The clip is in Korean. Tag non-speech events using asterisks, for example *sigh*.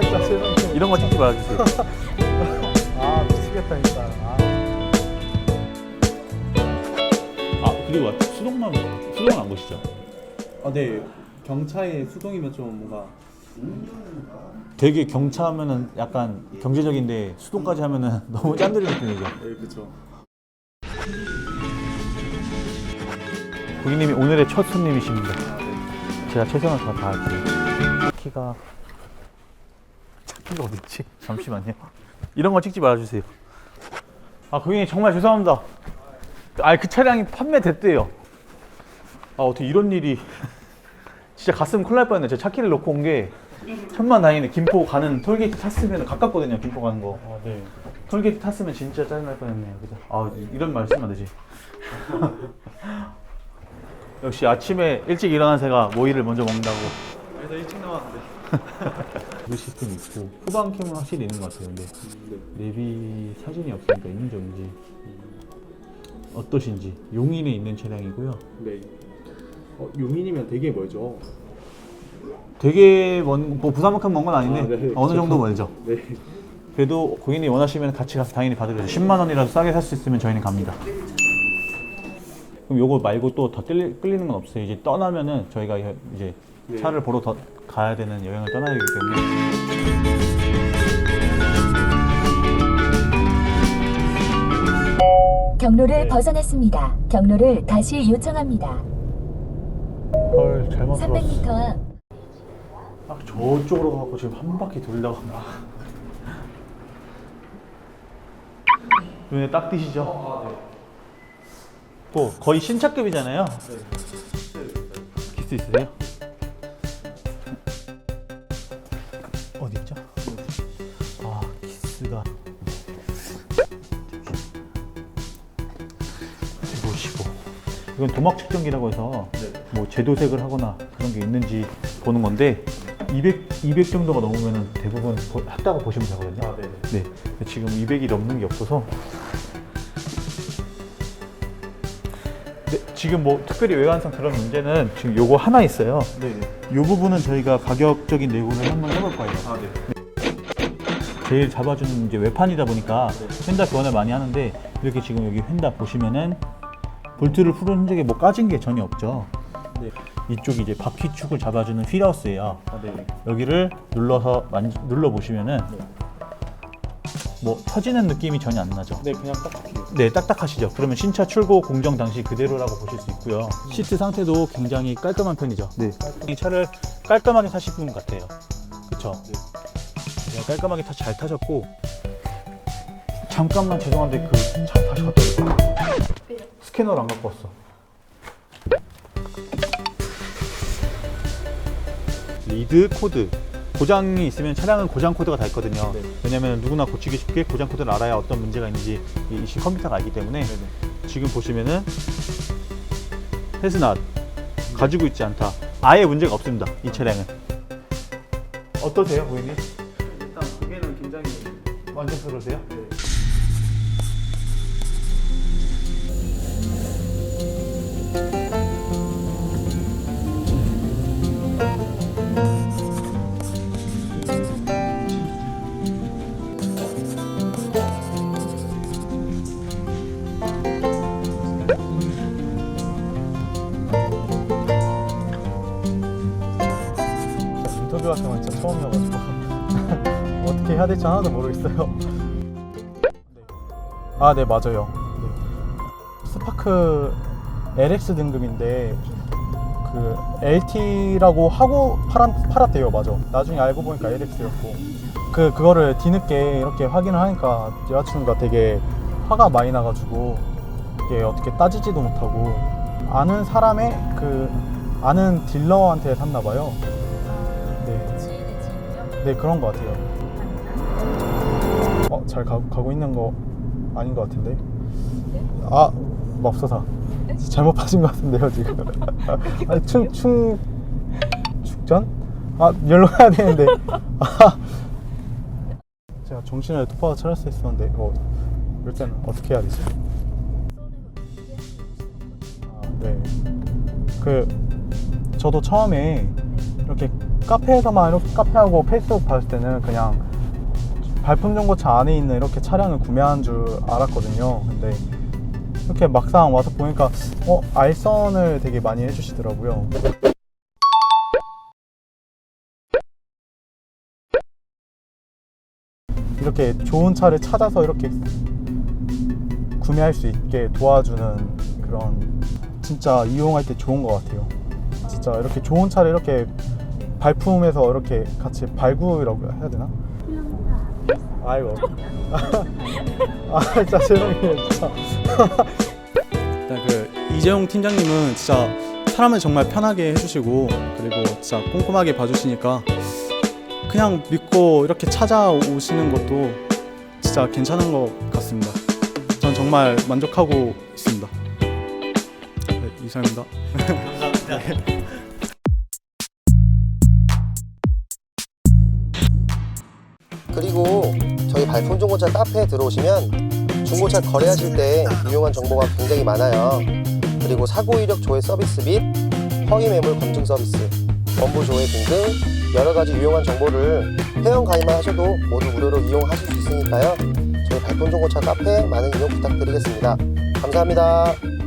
진짜 죄송해요. 이런 거 찍지 말아주세요. *laughs* 아 미치겠다 진짜. 아. 아 그리고 수동만 수동 안 보시죠? 아, 네. 경차에 수동이면 좀 뭔가 되게 경차하면은 약간 경제적인데 수동까지 하면은 *laughs* 너무 짠들이 느낌이죠. 네, 그렇죠. 고객님이 오늘의 첫 손님이십니다. 제가 최선을 다 다할게요. 키가 찾기가 어딨지? 잠시만요. 이런 거 찍지 말아주세요. 아 고객님 정말 죄송합니다. 아그 차량이 판매됐대요. 아 어떻게 이런 일이 *laughs* 진짜 갔으면 큰일 날 뻔했네. 제가 차키를 놓고 온 게 천만 다행이네. 김포 가는 톨게이트 탔으면 가깝거든요. 김포 가는 거. 아, 네. 톨게이트 탔으면 진짜 짜증 날 뻔했네요. 그죠? 아 이런 말 쓰면 안 되지. *laughs* 역시 아침에 일찍 일어난 새가 모이를 먼저 먹는다고. 그래서 일찍 나왔는데. 그 시스템 있고 후방 캠은 확실히 있는 것 같아요. 근데 내비 사진이 없으니까 있는지 없는지 어떠신지 용인에 있는 차량이고요. 네. 어, 용인이면 되게 멀죠. 되게 먼, 뭐 부산만큼 먼 건 아닌데 아, 네. 어느 정도 멀죠. 네. 그래도 고객님이 원하시면 같이 가서 당연히 받으려죠. 10만 원이라도 싸게 살 수 있으면 저희는 갑니다. 그럼 요거 말고 또 더 끌리는 건 없어요. 이제 떠나면은 저희가 이제 네. 차를 보러 더 가야 되는 여행을 떠나야 되기 때문에 경로를 네. 벗어났습니다. 경로를 다시 요청합니다. 헐 잘못 들었어. 300m 앞 딱 저쪽으로 가고 지금 한 바퀴 돌다가 눈에 딱 띄시죠? 또 거의 신차급이잖아요. 기스 있으세요? 이건 도막 측정기라고 해서 뭐 제도색을 하거나 그런 게 있는지 보는 건데 200, 200 정도가 넘으면 대부분 보- 했다고 보시면 되거든요. 아, 네. 네. 지금 200이 넘는 게 없어서. 네, 지금 뭐 특별히 외관상 그런 문제는 지금 요거 하나 있어요. 네. 요 부분은 저희가 가격적인 내고를 한번 해볼 거예요. 아, 네. 제일 잡아주는 이제 외판이다 보니까 휀다 교환을 많이 하는데 이렇게 지금 여기 휀다 보시면은 볼트를 풀은 흔적이 뭐 까진 게 전혀 없죠. 네. 이쪽이 이제 바퀴 축을 잡아주는 휠하우스예요. 아, 네. 여기를 눌러서 만, 눌러 보시면은 뭐 터지는 느낌이 전혀 안 나죠. 네, 그냥 딱 이렇게. 네, 딱딱하시죠. 그러면 신차 출고 공정 당시 그대로라고 보실 수 있고요. 시트 상태도 굉장히 깔끔한 편이죠. 네. 이 차를 깔끔하게 타실 분 같아요. 그쵸? 네. 깔끔하게 타, 잘 타셨고. 잠깐만 죄송한데 그차 다시 갖다 줄까요? 스캐너를 안 갖고 왔어. 리드 코드. 고장이 있으면 차량은 고장 코드가 다 있거든요. 네. 왜냐면 누구나 고치기 쉽게 고장 코드를 알아야 어떤 문제가 있는지 이 시- 컴퓨터가 알기 때문에 네네. 지금 보시면은 헤스낫 가지고 있지 않다. 아예 문제가 없습니다. 이 차량은. 어떠세요, 고객님? 일단 그게는 굉장히 만족스러우세요? 인 처음이어가지고 *laughs* 어떻게 해야 될지 하나도 모르겠어요. 아, 네 맞아요. 네. 스파크 LX 등급인데 그 LT라고 하고 팔았, 팔았대요, 맞아. 나중에 알고 보니까 LX였고 그 그거를 뒤늦게 이렇게 확인을 하니까 여자친구가 되게 화가 많이 나가지고 이게 어떻게 따지지도 못하고 아는 사람의 그 아는 딜러한테 샀나 봐요. 네. 네 그런 것 같아요. 어, 잘 가, 가고 있는 거 아닌 것 같은데. 아, 맙소사. 잘못 파신 것 같은데요 지금. *laughs* 아니, 충, 충, 축전? 아, 연락해야 되는데. *laughs* 아, 제가 정신을 똑바로 차릴 수 있었는데, 어, 때는 어떻게 해야 되지? 아, 네. 그, 저도 처음에 이렇게 카페에서만 이렇게 카페하고 페이스북 봤을 때는 그냥 발품 중고차 안에 있는 이렇게 차량을 구매한 줄 알았거든요. 근데 이렇게 막상 와서 보니까 어 알선을 되게 많이 해주시더라고요. 이렇게 좋은 차를 찾아서 이렇게 구매할 수 있게 도와주는 그런 진짜 이용할 때 좋은 것 같아요. 진짜 이렇게 좋은 차를 이렇게 발품에서 이렇게 같이 발굴이라고 해야 되나? 아이고. *laughs* 아, 진짜 죄송해요, 진짜. 일단 그 이재용 팀장님은 진짜 사람을 정말 편하게 해주시고 그리고 진짜 꼼꼼하게 봐주시니까 그냥 믿고 이렇게 찾아오시는 것도 진짜 괜찮은 것 같습니다. 전 정말 만족하고 있습니다. 네, 이상입니다. *laughs* 그리고 저희 발품 중고차 카페에 들어오시면 중고차 거래하실 때 유용한 정보가 굉장히 많아요. 그리고 사고 이력 조회 서비스 및 허위 매물 검증 서비스, 원부 조회 등등 여러 가지 유용한 정보를 회원 가입만 하셔도 모두 무료로 이용하실 수 있으니까요. 저희 발품 중고차 카페 많은 이용 부탁드리겠습니다. 감사합니다.